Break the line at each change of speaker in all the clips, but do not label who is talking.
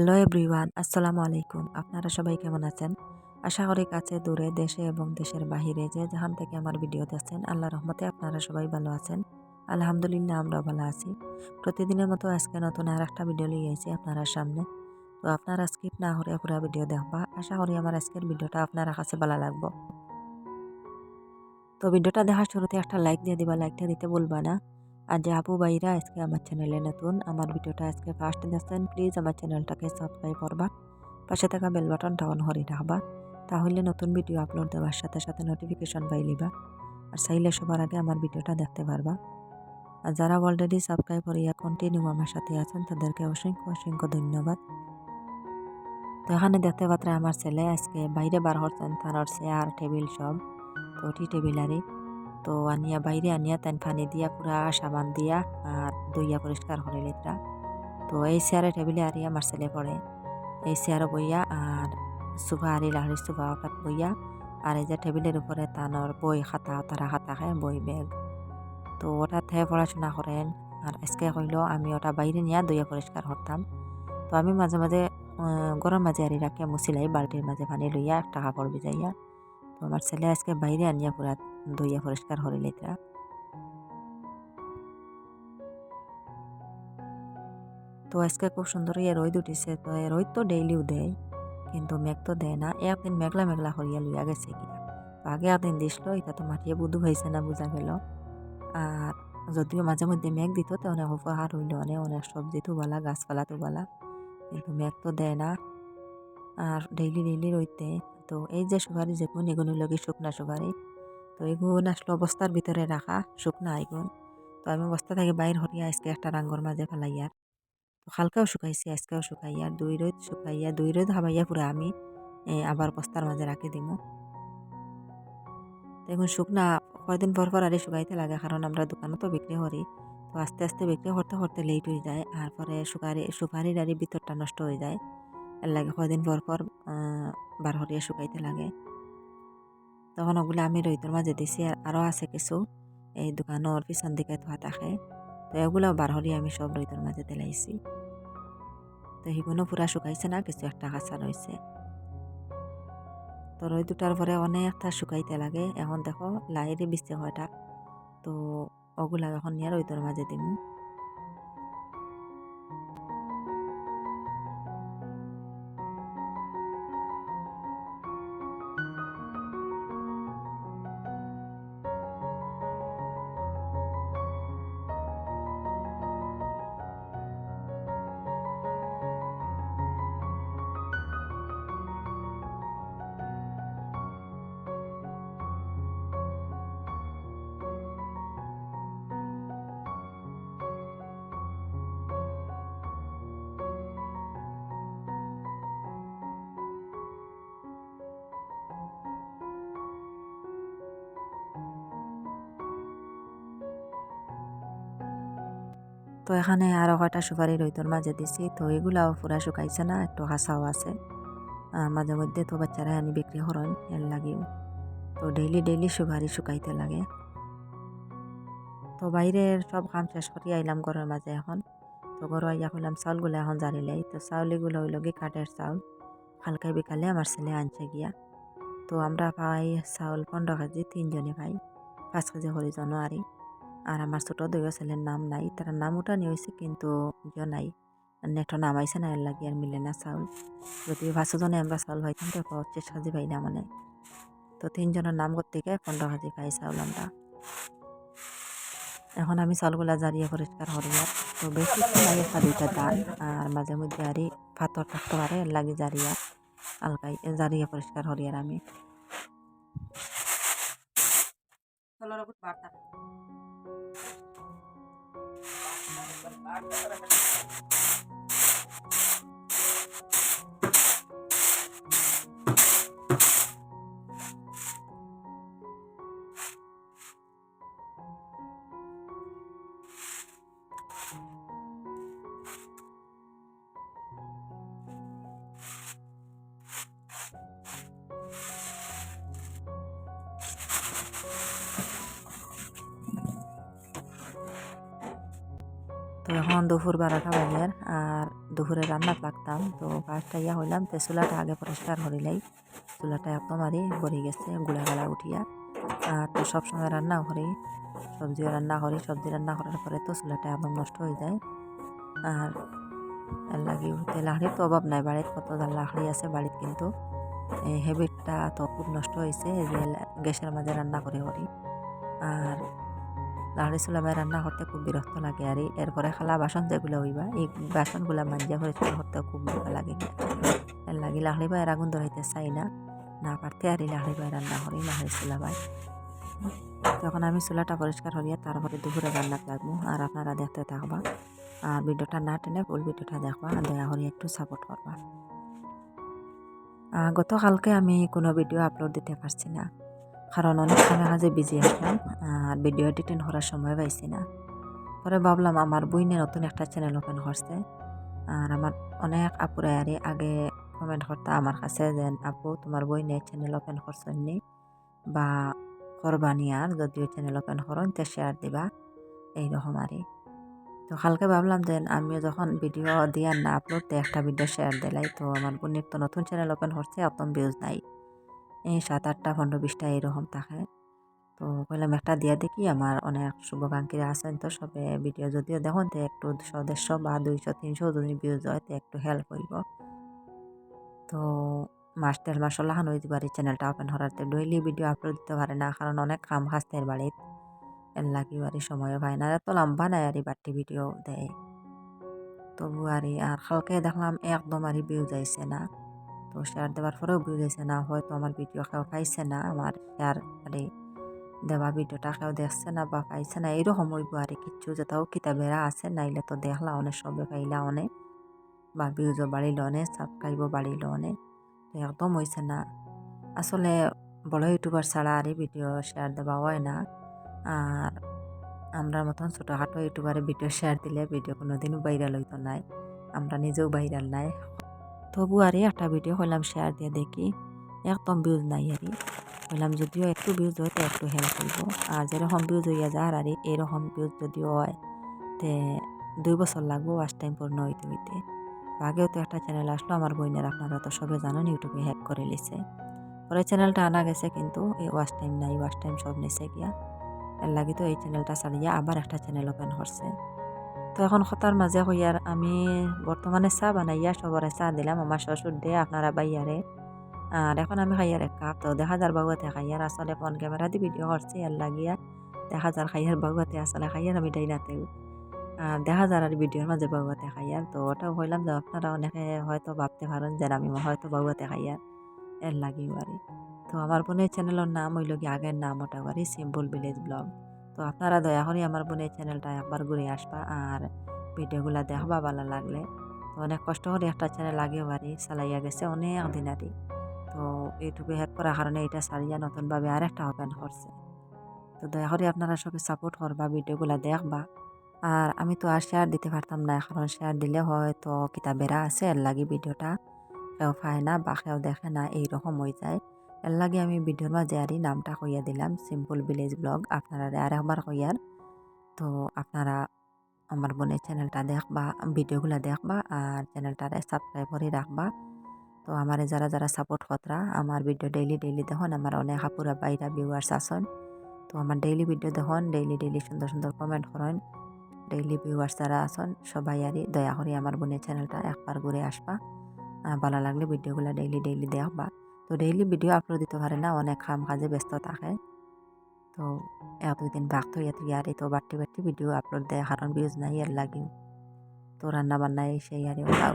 Hello everyone আসসালামু আলাইকুম আপনারা সবাই কেমন আছেন? আশা করি কাছে, দূরে, দেশে এবং দেশের বাহিরে যে যেখান থেকে আমার ভিডিও দেখছেন আল্লাহ রহমতে আপনারা সবাই ভালো আছেন। আলহামদুলিল্লাহ আমরা ভালো আছি। প্রতিদিনের মতো আজকে নতুন আর একটা ভিডিও নিয়ে এসেছি আপনারা সামনে। তো আপনারা স্কিপ না করে পুরো ভিডিও দেখবা। আশা করি আমার আজকের ভিডিওটা আপনারা কাছে ভালো লাগবো। তো ভিডিওটা দেখার শুরুতে একটা লাইক দিয়ে দিবা। লাইকটা দিতে বলবা না। আর যে আপু ভাইরা আজকে আমার চ্যানেলে নতুন। আমার ভিডিওটা আজকে ফার্স্ট দেখছেন প্লিজ আমার চ্যানেলটাকে সাবস্ক্রাইব করবা। পাশে থাকা বেল বাটনটা অন করে রাখবা। তাহলে নতুন ভিডিও আপলোড দেওয়ার সাথে সাথে নোটিফিকেশন পাই লিবা। আর চাইলে সবার আগে আমার ভিডিওটা দেখতে পারবা। আর যারা অলরেডি সাবস্ক্রাইব করিয়া কন্টিনিউ আমার সাথে আছেন, তাদেরকে অসংখ্য অসংখ্য ধন্যবাদ। তো এখানে দেখতে পাত্রা আমার ছেলে আজকে বাইরে বার হচ্ছেন, তার চেয়ার টেবিল সব তো টি টেবিল আরই তো আনিয়া বাইরে আনিয়া তান পানি দিয়া পুরা সাবান দিয়া আর দইয়া পরিষ্কার করে লিত্রা তো এই চেয়ারে টেবিলে আরিয়া আমার ছেলে পড়ে। এই চেয়ারও বইয়া আর সুফা আরি লাহরি সুফা ওটাত বইয়া আর এই যে টেবিলের উপরে তানোর বই, খাতা, তারা খাতা খায়, বই, ব্যাগ। তো ওটার থেকে পড়াশোনা করেন আর আজকে কইল আমি ওটা বাইরে নিয়ে দইয়া পরিষ্কার করতাম। তো আমি মাঝে মাঝে গরম মাঝে আরি রাখিয়া মুছিলাই, বালতির মাঝে পানি লইয়া একটা কাপড় ভিজাইয়া। তো আমার ছেলে আজকে বাইরে আনিয়া পুরা দইয়া পরিষ্কার করে লইতরা তো আজকে খুব সুন্দর ইয়ে রোদ উঠিছে, তো রোদ তো ডেইলিও দেয়, কিন্তু মেঘ তো দেয় না। একদিন মেঘলা মেঘলা করিয়া লইয়া গেছে তো আগে একদিন দিছিল, এটা তো মাটিয়ে বুধু হয়েছে না, বোঝা গেল। আর যদিও মাঝে মধ্যে মেঘ দিত, তো অনেক উপহার হইল, অনেক অনেক সবজি তো বালা গাছপালা তো বালা কিন্তু মেঘ তো দেয় না। আর ডেইলি ডেইলি রইতে তো এই যে সুপারি যেগুন এগুলো লগে শুকনা সুপারি। তো এগুন আসলো বস্তার ভিতরে রাখা শুকনা এগুন তো আমি বস্তা থেকে বাইর হরিয়া আজকে একটা রাঙ্গর মাঝে ফেলাইয়ার তো হালকাও শুকাইছি, আজকেও শুকাইয়ার দুই রোদ শুকাইয়া, দুই রোদ হাবাইয়া পুরা আমি আবার বস্তার মাঝে রাখি দিমু। দেখুন শুকনা কয়দিন পর পর আরে শুকাইতে লাগে, কারণ আমরা দোকানে তো বিক্রি করি। তো আস্তে আস্তে বিক্রি করতে করতে লেট হয়ে যায়, আর পরে সুপারি, সুপারির আরে ভিতরটা নষ্ট হয়ে যায়। এর লাগে কয়দিন পর পর বার হরিয়া শুকাইতে লাগে। তখন ওগুলো আমি রইতর মাঝে দিছি আর আরও আছে কিছু। এই দোকানের পিছন দিকে থোয়া থাকে। তো এগুলো বার হরিয়া আমি সব রইতর মাঝে দিলাইছি তো সেগুলো পুরা শুকাইছে না, কিছু একটা কাঁচা রয়েছে তো রই দুটার পরে অনেকটা শুকাইতে লাগে। এখন দেখো লাইরে বিচে হয়টা তো ওগুলা এখন নিয়ে রইতর মাঝে দিমু। তো এখানে আরও কয়টা সুপারি রইতর মাঝে দিছি। তো এগুলাও পুরা শুকাইছে না, একটু হাসাও আছে। আর মাঝে মধ্যে তো বাচ্চারা আনি বিক্রি করেন, এর লাগেও। তো ডেইলি ডেইলি সুপারি শুকাইতে লাগে। তো বাইরের সব কাম শেষ করি আইলাম ঘরের মাঝে এখন। তো ঘর আইয়া হইলাম চাউলগুলো এখন জানিলাই তো চাউলিগুলো হইল গিয়ে কাঠের চাউল। হালকা বিকালে আমার ছেলে আনছে গিয়া। তো আমরা পাই চাউল পনেরো কেজি, তিনজনে পাই। পাঁচ কেজি করে জানুয়ারি আর আমার ছোটো দুইও ছেলের নাম নাই, তার নাম উঠানি হয়েছে কিন্তু নাই? নেটো নাম আইসে না, এর লাগে আর মিলে না চাউল। যদি পাঁচজনে আমরা চাউল পাইতাম তো পঁচিশ কেজি পাই না মানে। তো তিনজনের নাম করতে গিয়ে পনেরো কেজি পাই চাউল আমরা। এখন আমি চাউলগুলা জারিয়ে পরিষ্কার করি আর তো বেশি লাগে একটা দুইটা দান আর মাঝে মধ্যে আরই পাথর থাকতে পারে এর লাগে জারিয়া আলকাই জারিয়ে পরিষ্কার করি আর আমি। a nuestra generación. তো এখন দুপুর বারোটা বাজার, আর দুপুরে রান্নাত লাগতাম তো ফার্স্ট ইয়া হইলাম তো চুলাটা আগে পরিষ্কার করিলাই চুলাটা এত মারি ভরে গেছে গুলা গালা উঠিয়া। আর তো সবসময় রান্না করি, সবজিও রান্না করি, সবজি রান্না করার পরে তো চুলাটা একদম নষ্ট হয়ে যায়। আর লাগি লাহড়ির তো অভাব নাই বাড়িত কত লাহড়ি আছে বাড়িত কিন্তু। এই তো খুব নষ্ট হয়েছে যে গ্যাসের মাঝে রান্না করে করি। আর লাহড়ি চুলামায় রান্না করতে খুব বিরক্ত লাগে। আর, এরপরে খালা বাসন যেগুলো হইবা, এই বাসনগুলো মাঞ্জা পরিষ্কার করতে খুব ভালো লাগে। এর লাগি লাহড়ি বাই আগুন ধরাইতে চাই না। না পারতে আর লাহড়ি বাই রান্না করি লাহড়ি চুলা বাই তখন আমি চুলাটা পরিষ্কার করিয়া তারপরে দুপুরে রান্নাত লাগবো আর আপনারা দেখতে থাকবা। আর ভিডিওটা না টেনে ফুল ভিডিওটা দেখবা, দয়া করে একটু সাপোর্ট করবা। গতকালকে আমি কোনো ভিডিও আপলোড দিতে পারছি না। কারণ অনেক সময় কাজে বিজি আসলাম, আর ভিডিও এডিটিং করার সময় পাইছি না। পরে ভাবলাম আমার বইনে নতুন একটা চ্যানেল ওপেন করছে, আর আমার অনেক আপুরা আরে আগে কমেন্ট করতে আমার কাছে যে, আপু, তোমার বইনে চ্যানেল ওপেন করছেননি বা করবানি আর, যদিও চ্যানেল ওপেন করেন তে শেয়ার দিবা। এইরকম আরই তো কালকে ভাবলাম যে, আমিও যখন ভিডিও দিয়ার না আপলোড দিয়ে একটা ভিডিও শেয়ার দিলাই। তো আমার বোনের তো নতুন চ্যানেল ওপেন করছে, অত ভিউজ নাই। সাত আটটা পনেরো বিশটা এরকম থাকে। তো বললাম একটা দিয়া দেখি, আমার অনেক শুভাকাঙ্ক্ষীরা আছেন তো সবে। ভিডিও যদিও দেখুন, তো একটু দেড়শো বা দুইশো, তিনশো যদি ভিউজ হয়, তো একটু হেল্প হইব। তো মাস দেড় মাস লাহান যাবার এই চ্যানেলটা ওপেন তো ডেইলি ভিডিও আপলোড দিতে পারে না, কারণ অনেক কাম খাস্তের বাড়িত। এর লাগি বাড়ি সময়ও পায় না এত লম্বা নাই আর বাড়তি ভিডিও দেয়। তবু আর আর কালকে দেখলাম একদম আর ভিউ যাইছে না। তো শেয়ার দেওয়ার পরেও যাইছে না, হয়তো আমার ভিডিও কেউ পাইছে না, আমার শেয়ার আরে দেওয়া ভিডিওটা কেউ দেখছে না বা পাইছে না এইরকম হইব আর কিচ্ছু যেটাও কিতাবেরা আছে, নাইলে তো দেখলা অনেক, সবে পাইলা অনেক, বা ভিউজও বাড়িল অনেক সাবস্ক্রাইবও বাড়িল অনেক, তো একদম হয়েছে না। আসলে বড় ইউটিউবার ছাড়া আর ভিডিও শেয়ার দেওয়া হয় না, আর আমরা মতন ছোটোখাটো ইউটিউবারে ভিডিও শেয়ার দিলে ভিডিও কোনো দিনও ভাইরাল হইতো নাই, আমরা নিজেও ভাইরাল নাই তবু আর একটা ভিডিও হইলাম শেয়ার দিয়ে দেখি। একদম ভিউজ নাই আর। বললাম যদিও একটু ভিউজ হয়, তো একটু হেল্প করব আর যেরকম ভিউজ হইয়া যার আর, এরকম ভিউজ যদিও হয়, তে দুই বছর লাগবো ওয়াশ টাইম পূর্ণ হইতে হইতে। আগেও তো একটা চ্যানেল আসলো আমার বইনের আপনারা তো সবে জানেন ইউটিউবে হ্যাক করে লিছে। পরে চ্যানেলটা আনা গেছে কিন্তু এই ওয়াশ টাইম নাই ওয়াশ টাইম সব নিছে গিয়া। এর লাগি তো এই চ্যানেলটা ছাড়িয়া আবার একটা চ্যানেল ওপেন করছে তো এখন খতার মাঝে হইয়ার আমি বর্তমানে চা বানাইয়া সবরে চাহ দিলাম, আমার শ্বশুর দিয়ে আপনারা বাইয়ারে। আর এখন আমি খাইয়ার এক কাপ, তো দেখা যার বাগুয়াতে খাইয়ার আসলে ফোন ক্যামেরা দিয়ে ভিডিও করছি, এর লাগিয়া দেখা যার খাইয়ার বাগুয়াতে আসলে খাইয়ার আমি ডাইনাতে আর দেখা যার আর ভিডিওর মাঝে বাগুয়াতে খাইয়ার তো ওটাও হইলাম যে আপনারা অনেকে হয়তো ভাবতে পারেন যে আমি হয়তো বাগুয়াতে খাইয়ার এর লাগি আর। তো আমার বোনের চ্যানেলের নাম হইল কি আগের নাম ওটা বাড়ি সিম্পল ভিলেজ ব্লগ তো আপনারা দয়া করে আমার বোনের চ্যানেলটা একবার ঘুরে আসবা আর ভিডিওগুলা দেখবা ভালো লাগলে। তো অনেক কষ্ট করে একটা চ্যানেল আগে বাড়ি চালাইয়া গেছে অনেক দিন তো ইউটিউবে হ্যাক করার কারণে এটা সারিয়া নতুনভাবে আর একটা ওপেন করছে। তো দয়া করে আপনারা সবাই সাপোর্ট করবা, ভিডিওগুলো দেখবা। আর আমি তো আর শেয়ার দিতে পারতাম না কারণ শেয়ার দিলে হয়তো কিতাবেরা আছে, এর লাগে ভিডিওটা কেউ পায় না বা কেউ দেখে না, এইরকম হয়ে যায়। এর লাগে আমি ভিডিওর মাঝে আরই নামটা কইয়া দিলাম সিম্পল ভিলেজ ব্লগ আপনারা আর একবার কইয়ার, তো আপনারা আমার বোনের চ্যানেলটা দেখবা, ভিডিওগুলো দেখবা আর চ্যানেলটারে সাবস্ক্রাইব করে রাখবা। তো আমার যারা যারা সাপোর্ট কতরা আমার ভিডিও ডেইলি ডেইলি দেখুন, আমার অনেক হাপুরা বাইরা ভিউয়ার্স আসন তো আমার ডেইলি ভিডিও দেখুন ডেইলি ডেইলি সুন্দর সুন্দর কমেন্ট করেন। ডেইলি ভিউয়ার্স যারা আসন সবাই আরই দয়া করে আমার বোনের চ্যানেলটা একবার ঘুরে আসবা। ভালো লাগলে ভিডিওগুলো ডেইলি ডেইলি দেখবা। তো ডেইলি ভিডিও আপলোড দিতে পারে না, অনেক কাম কাজে ব্যস্ত থাকে। তো এক দুই দিন বাঘ থইয়া তুই আর তো বাড়তি বাড়তি ভিডিও আপলোড দেয় কারণ ভিউজ নাই এর লাগিও। তো রান্না বান্নায় সেই, আরে ওটাও।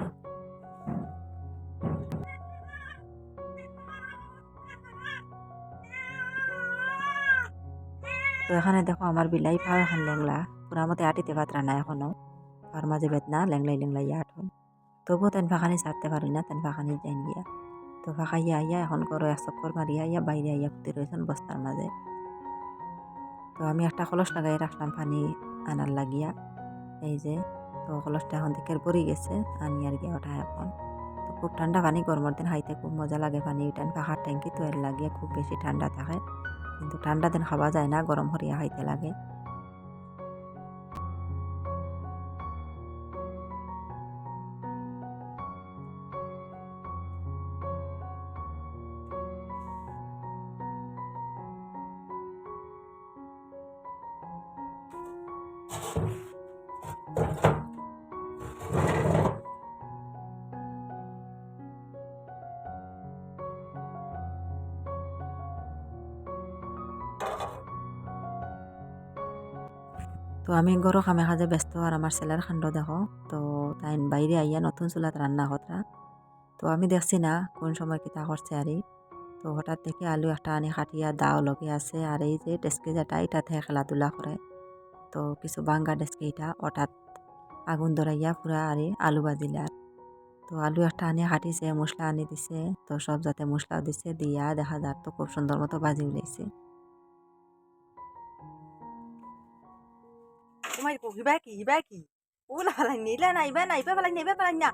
তো এখানে দেখো আমার বিলাই পাও এখন লেংলা পুরা মতে আটিতে ভাত না এখনও। আর মাঝে বেদনা লেংলাই লেংলাই আট হন তবুও তেন ফাঁকানি ছাড়তে পারি না তেন ফাঁকানি যাইন গিয়া। তো ফাঁকাইয়া আইয়া এখন করো এক চক্কর মারিয়া আইয়া বাইরে আইয়া ফুটে রয়েছেন বস্তার মাঝে। তো আমি একটা কলস লাগাই রাখলাম পানি আনার লাগিয়া। এই যে, তো কলসটা এখন দিকের পরি গেছে, আনি আর গিয়া ওটা এখন। তো খুব ঠান্ডা পানি, গরমের দিন হাইতে খুব মজা লাগে পানি উঠান পাখার ট্যাঙ্কি তো এর লাগিয়ে খুব বেশি ঠান্ডা থাকে। কিন্তু ঠান্ডা দিন খাওয়া যায় না, গরম হরিয়া হাইতে লাগে। তো আমি গরো খামে খাজে ব্যস্ত আর আমার ছেলের খান্ড দেখো। তো তাই বাইরে আইয়া নতুন চুলাত রান্না করা তো আমি দেখছি না কোন সময় কিতা করছে আর তো হঠাৎ দেখি আলু একটা আনি খাটিয়া দাও লগে আছে। আর এই যে ডেস্কে যেটা এটাতে খেলাধুলা করে তো কিছু বাঙ্গা ডেস্কে হঠাৎ আগুন ধরাইয়া পুরা আরে আলু বাজিলার তো আলু একটা আনি কাটিছে মশলা আনি দিছে, তো সব যাতে মশলাও দিছে, দিয়া দেখা যাক তো খুব সুন্দর মতো বাজি উলাইছে
তোমার কো, হিবা কি হিবা কি? ওলা ফেলাই নি, ইলা না, ইবা না, ইবা ফেলাই না, ইবা ফেলাই না।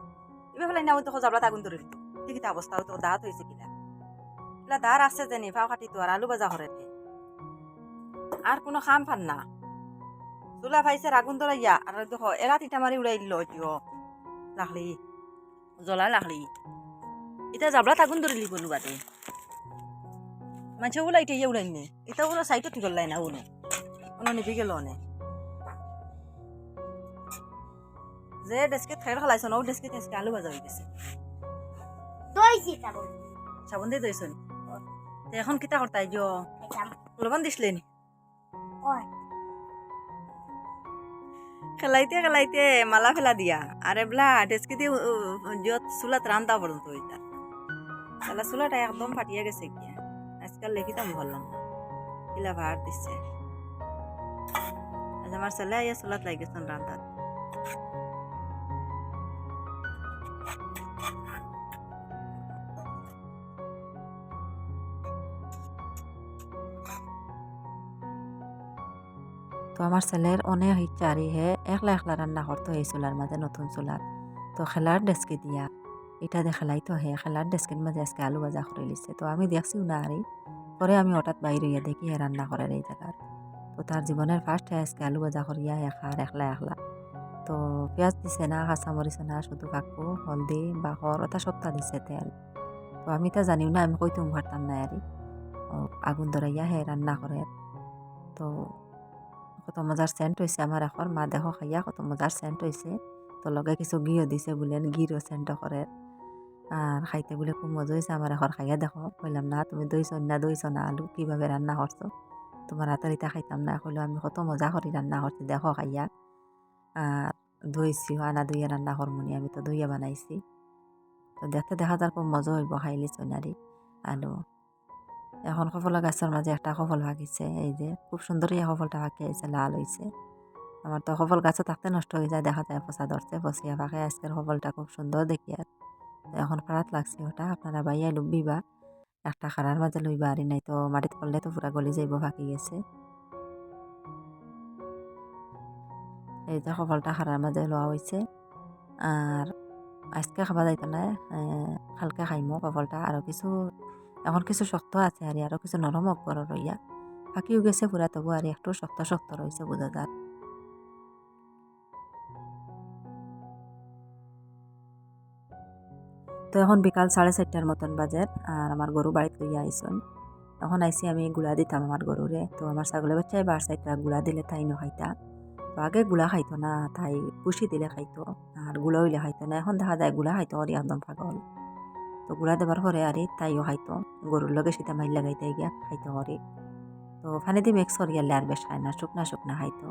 ইবা ফেলাই না তো যাবলা আগুন ধরে দিত দেখি অবস্থা তো দাঁত হয়েছে কিলা কিলা দাঁড় আছে জানি ফাও কাটি তো আর আলু বাজা করে আর কোনো খাম ফান না। চুলা ফাইছে আগুন ধরাইয়া আর দেখো এরা তিটা মারি উড়াই দিল কিয় লাখলি জ্বলা লাখলি এটা যাবলা আগুন ধরিলি বলু বাদে মানুষ ওলা এটা ইয়ে উড়াই নি। এটা ওলা সাইটত ঠিক লাই না উনো উনো নিবি গেল অনে যে ডেস্কে খেৰ খলাইছ ন ডেস্কে ডেস্কে আলু ভাজা হৈ গৈছে।
দইছি চাবল
চাবোন দিয়ে নি। এখন কিতা কৰ্তাই দিয়?
একাম
অলপমান দিছিলে
ওই
খেলাইতে খেলাইতে মালা ফেলা দিয়া, আরে বলা, ডেস্কি দিয়ে যত চুলাত রান্দা পর্যন্ত হইতা তাহলে চুলাটা একদম ফাটিয়া গেছে গিয়া আজকাল লেখিতাম বললাম না কিলা ভার দিচ্ছে আজ আমার ছেলে আইয়া চুলাত লাগি গেছেন
আমার ছেলের অনেক ইচ্ছা আর হে, একলা একলা রান্না করতো এই চুলার মাঝে, নতুন চুলার। তো খেলার ডেস্কে দিয়া। এটা দিয়ে খেলাই তো হে, খেলার ডেস্কের মাঝে আজকে আলু ভাজা করে লিছে তো আমি দেখছিও না আরে পরে আমি হঠাৎ বাইরে গিয়ে দেখি হে রান্না করার এই জায়গার। তো তার জীবনের ফার্স্ট হে আজকে আলু ভাজা করিয়া একার একলা একলা। তো পেঁয়াজ দিছে না কাঁচা মরিছে না, শুধু কাকু, হলদি, বাহর ওটা সপ্তাহ দিছে তেল। তো আমি তা জানিও না, আমি কইতুম পারতাম না আরে আগুন ধরাইয়া হে রান্না করে। তো কত মজার সেন্ট হয়েছে আমার এখন মা দেখো খাইয়া কত মজার সেন্ট হয়েছে তো লগে কিছু ঘিও দিছে বলে ঘিরও সেন্ট করে আর খাইতে বলে খুব মজা হয়েছে আমার এখন খাইয়া দেখো। কইলাম না তুমি দইছ না দইছ না আলু কীভাবে রান্না করছো তোমার হাতের ইটা খাইতাম না কইলো আমি কত মজা করি রান্না করছি দেখো খাইয়া। আর দইছি আনা দইয়া রান্না করমনি আমি তো দইয়া বানাইছি। তো দেখতে দেখা যার খুব মজা হইব খাইলে চনারি আলু। এখন সফলা গাছের মাঝে একটা সফল ভাগিছে, এই যে খুব সুন্দর এই সফলটা ভাগি আইছে লাল হয়েছে আমার তো সফল গাছে থাকতে নষ্ট হয়ে যায়, দেখা যায় পচা ধরছে, পচিয়া ভাগে আজকের সফলটা খুব সুন্দর দেখি আর। এখন খারাপ লাগছে ওটা, আপনারা বাইয়া লুবিবা একটা খারার মাঝে লইবা, আর নাই তো মাটিত পড়লে তো পুরা গলি যাইব, ভাগি গেছে। এই যে সফলটা খারার মাঝে লওয়া হয়েছে আর আজকে খাবা যাইতো না কালকে খাইমো কফলটা আরও কিছু এখন কিছু শক্ত আছে আর আরও কিছু নরম অকর রইয়া। ফাঁকিও গেছে পুরা তবু আর, একটু শক্ত শক্ত রয়েছে বোঝা যার তো এখন বিকাল সাড়ে চারটার মতন বাজে আর আমার গরু বাড়িতে লইয়া আইসন। এখন আইসি আমি গুড়া দিতাম আমার গরুরে। তো আমার ছাগলের বাচ্চাই বার চাইটা গুড়া দিলে তাই নখাইতা তো আগে গুড়া খাইতো না, তাই পুষি দিলে খাইতো। আরগুলা হইলে খাইতো না, এখন দেখা যায় গুড়া খাইতো আর একদম পাগল। তো গুড়া দেবার পরে আরে তাইও খাইতো গরুর লগে সেটা মাইল লাগাইতে গিয়া খাইতো হরে। তো ফানি দিয়ে মিক্স করিয়ালে আর বেশ খায় না, শুকনা শুকনা খাইতো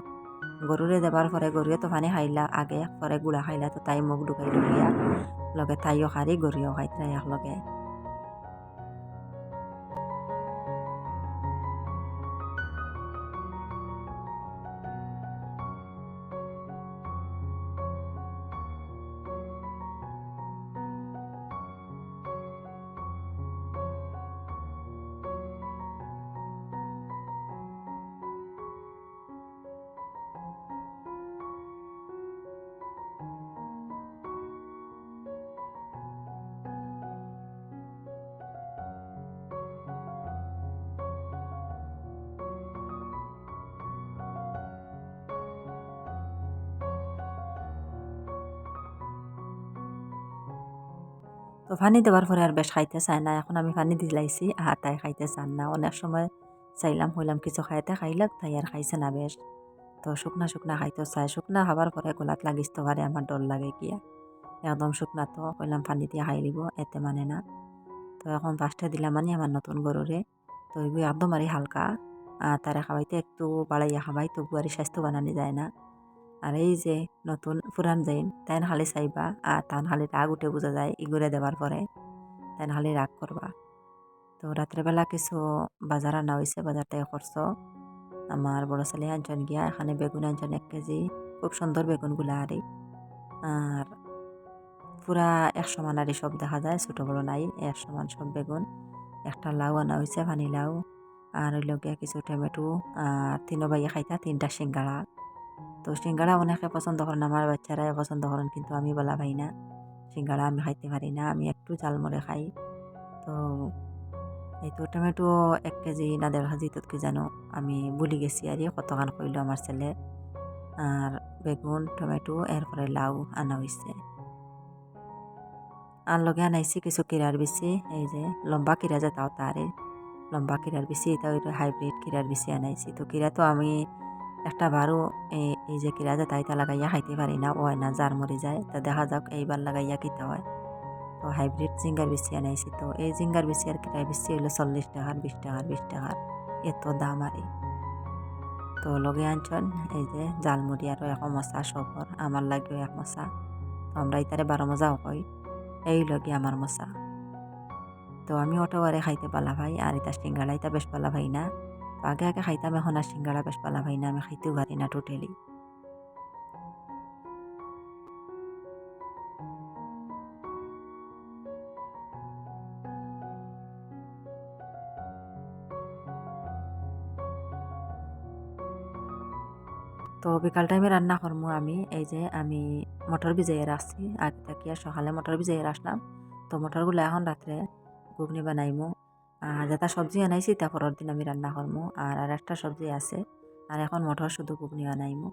গরুরে দেবার পরে গরুয়ে তো ফানি খাইলা আগে পরে গুড়া খাইলা তো তাই মুখ ঢুকাই ঢুকিয়া লগে তাইও খারি গরুও খাইতে একলগে তো পানি দেওয়ার পরে আর বেশ খাইতে চায় না। এখন আমি পানি দিলাইছি আর তাই খাইতে চান না। অনেক সময় চাইলাম, হইলাম, কিছু খাইতে খাইলাক, তাই আর খাইছে না বেশ। তো শুকনা শুকনা খাইতে চাই শুকনা খাবার পরে গোলাত লাগিতে পারে আমার ডর লাগে গিয়া। একদম শুকনা তো, কইলাম পানি দিয়ে খাই লিব, এতে মানে না। তো এখন পাঁচটা দিলাম মানে আমার নতুন গরুরে। তো এগুলো একদম আরই হালকা। আর তারা খাওয়াইতে একটু বাড়াইয়া খাবাই, তবু আর স্বাস্থ্য বানানি যায় না। আর এই যে নতুন পুরান যাইন তাই হালি চাইবা আর তান হালি রাগ উঠে বোঝা যায় ইগুরে দেওয়ার পরে তাই হালি রাগ করবা। তো রাত্রেবেলা কিছু বাজার আনা হয়েছে বাজার থেকে খরচ আমার বড় ছেলে আনজন গিয়া, এখানে বেগুন আনজন এক কেজি, খুব সুন্দর বেগুনগুলা আরি আর পুরা এক সমান আরি সব দেখা যায়, ছোটো বড় নাই এক সমান সব বেগুন। একটা লাউ আনা হয়েছে পানি লাউ আর হইল গিয়া কিছু টমেটো, আর তিনো বাইয়ে খাইতা, তিনটা সিঙ্গাড়া তো সিঙ্গাড়া অনেকে পছন্দ করেন আমার বাচ্চারা পছন্দ করেন, কিন্তু আমি বলা ভাই না। সিঙ্গাড়া আমি খাইতে পারি না, আমি একটু ঝালমরে খাই। তো এই তো টমেটো এক কেজি না দেড় কেজি কি জানো আমি ভুলি গেছি আর কতখান কইলো আমার ছেলে। আর বেগুন, টমেটো, এরপরে লাউ আনা হয়েছে আর লগে আনাইছি কিছু কিরার বেশি এই যে লম্বা কিরা যে তাও তারে। লম্বা কিরার বেশি এটা ওইটা হাইব্রিড কিরার বেশি আনাইছি। তো কিরা তো আমি একটা বারও এই যে কিরা যে তাইতা লাগাইয়া খাইতে পারি না ওয় না জার মরে যায়, তা দেখা যাক, এইবার লাগাইয়া কিতা হয়। তো হাইব্রিড জিঙ্গার বেশি আনাইছি তো এই জিঙ্গার বেশি আর কিরার বেশি হইল চল্লিশ টাকার, বিশ টাকার বিশ টাকার, এত দাম আরে তো লগে আনছন, এই যে জালমুড়ি আরও এক মশা সবর আমার লাগেও এক মশা। আমরা ইতারে বারো মজাও কই, এই লগে আমার মশা। তো আমি অটোবারে খাইতে পালা ভাই, আর এটা সিঙ্গাড়া, এটা বেশ পালা ভাই না। আগে আগে খাইতাম, এখন আর সিঙ্গাড়া বেশ পালা ভাই না আমি খাইতেও পারি না টোটালি তো বিকাল টাইমে রান্না করব আমি, এই যে আমি মটর ভিজাইয়ে রাখছি, আগে থাকি সকালে মটর ভিজাইয়ে রাখলাম। তো মটরগুলো এখন রাত্রে ঘুগনি বানাইমু। যেটা সবজি আনাইছি, তা পরের দিন আমি রান্না করব আর আর একটা সবজি আছে, আর এখন মটর শুধু ঘুগনি বানাইমু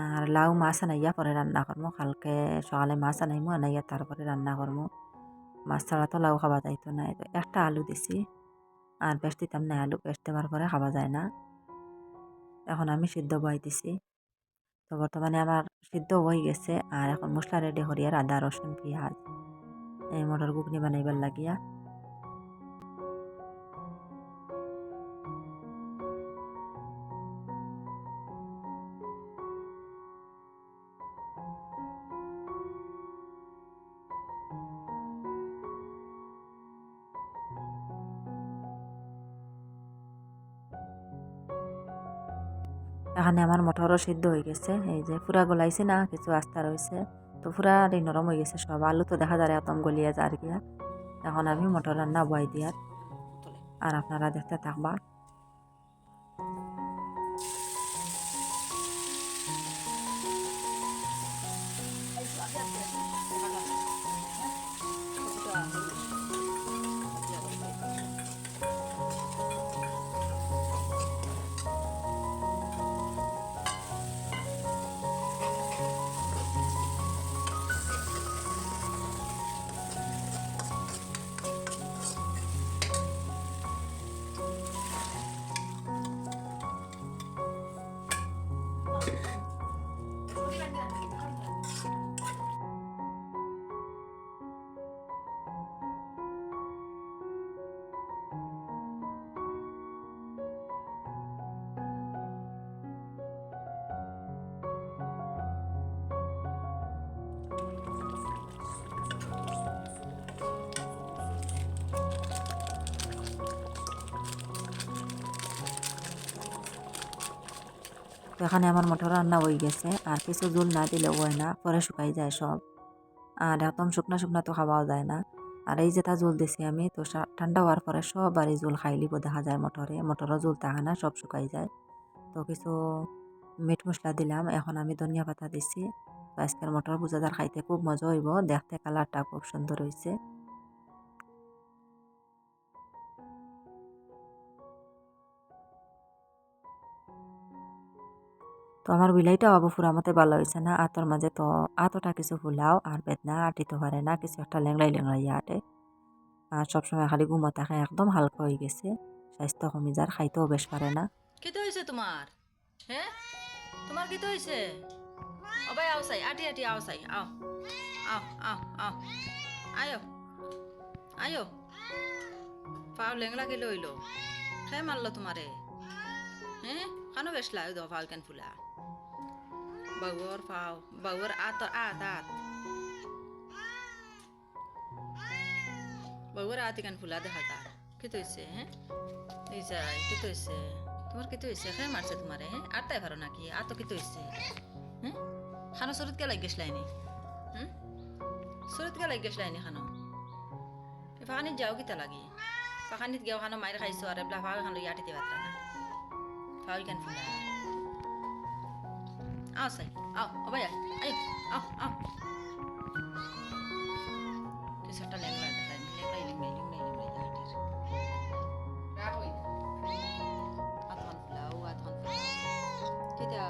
আর লাউ মাছ আনাইয়া পরে রান্না করব কালকে সকালে মাছ আনাইমু, আনাইয়া তারপরে রান্না করব মাছ ছাড়া তো লাউ খাওয়া যাইতো না। একটা আলু দিছি, আর বেশ দিতাম না আলু, বেশ দেওয়ার পরে খাওয়া যায় না। এখন আমি সিদ্ধ বই দিছি। তো বর্তমানে আমার সিদ্ধ হয়ে গেছে, আর এখন মশলা রেডি করিয়ার আদা, রসুন, পেঁয়াজ, এই মটর ঘুগনি বানাইবার লাগিয়া। মটরও সিদ্ধ হয়ে গেছে। এই যে পুরা গলাইছে না কিছু আস্থা রয়েছে। তো পুরা এই নরম হয়ে গেছে সব। আলু তো দেখা যায় একদম গলিয়া যার গিয়া। এখন আমি মটর রান্না বয় দিয়ার। আর আপনারা দেখতে থাকবা। এখানে আমার মটর রান্না হয়ে গেছে, আর কিছু জল না দিলে হয় না, পরে শুকাই যায় সব। আর একদম শুকনা শুকনা তো খাওয়াও যায় না। আর এই যেটা জল দিছি আমি, তো ঠান্ডা হওয়ার পরে সব আর এই জল খাই লিব দেখা যায় মটরে, মটরও জল থাকে না, সব শুকাই যায়। তো কিছু মিট মশলা দিলাম, এখন আমি ধনিয়া পাতা দিছি। তো আজকের মটর বুজাদার খাইতে খুব মজা হইব, দেখতে কালারটা খুব সুন্দর হয়েছে তো আমার বিলাইটা বাবু ফুরা মতে ভালো হয়েছে না। আতর মাঝে তো আতটা কিছু ফুলাও, আর বেদনা আটিতে পারে না, কিছু একটা লেংলাই লেংলাই আটে। আর সবসময় খালি ঘুমো থাকে একদম হালকা হয়ে গেছে। স্বাস্থ্য কমি যার খাইতেও বেশ পারে না।
খেতে হয়েছে তোমার? হ্যাঁ?
তোমার কি তো হয়েছে অবাই আও চাই আটি আটি, আও চাই আও। আও আও আও। আয়ো আয়ো। পাও লেংলা কে লইলো খেয়ে মারলো তোমারে। হ্যাঁ? খানো বেসলা দো পাও কেন ফুলা। বউর আত আত আত বউর আত কেন ফুলা দেখা তার কি হয়েছে হ্যাঁ এই যাই কি হয়েছে তোমার কি হয়েছে খেয়ে মারছে তোমারে হ্যাঁ আর তাই ভালো নাকি আর তো কি হয়েছে হ্যাঁ খানো সরত কে লাগ গেছলাইনি হুম সরত কে লাগ গেছলাইনি খানো পাখানিত যাও কিতা লাগি পাখানিত গেও খানো মায়ের খাইছো আর এবলা ভাও খানো ইয়াটিতে বাত্রা না কেন ফুলা আও সাই আও ভাইয়া আয় আও আও কিছু একটা লেংলা দেখাই লেংলাই লেংলাই লেংলাই লেংলাই ইয়াটির আতন ফুলাও ফুলাও কেটা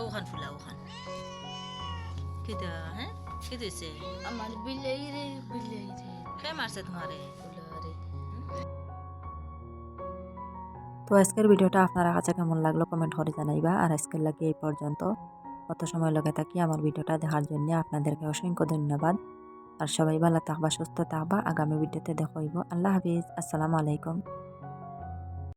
ওখান ফুলা ওখান কেটা হ্যাঁ কে দিছে
আমার বিলাই রে বিলাই রে
কে মারছে তোমারে
তো আজকের ভিডিওটা আপনারা কাছে কেমন লাগল কমেন্ট করে জানাইবা। আর আজকের লাগে এই পর্যন্ত। কত সময় লগে থাকি আমার ভিডিওটা দেখার জন্য আপনাদেরকে অসংখ্য ধন্যবাদ। আর সবাই ভালো থাকবা, সুস্থ থাকবা। আগামী ভিডিওতে দেখাইব আল্লাহ হাফিজ। আসসালামু আলাইকুম।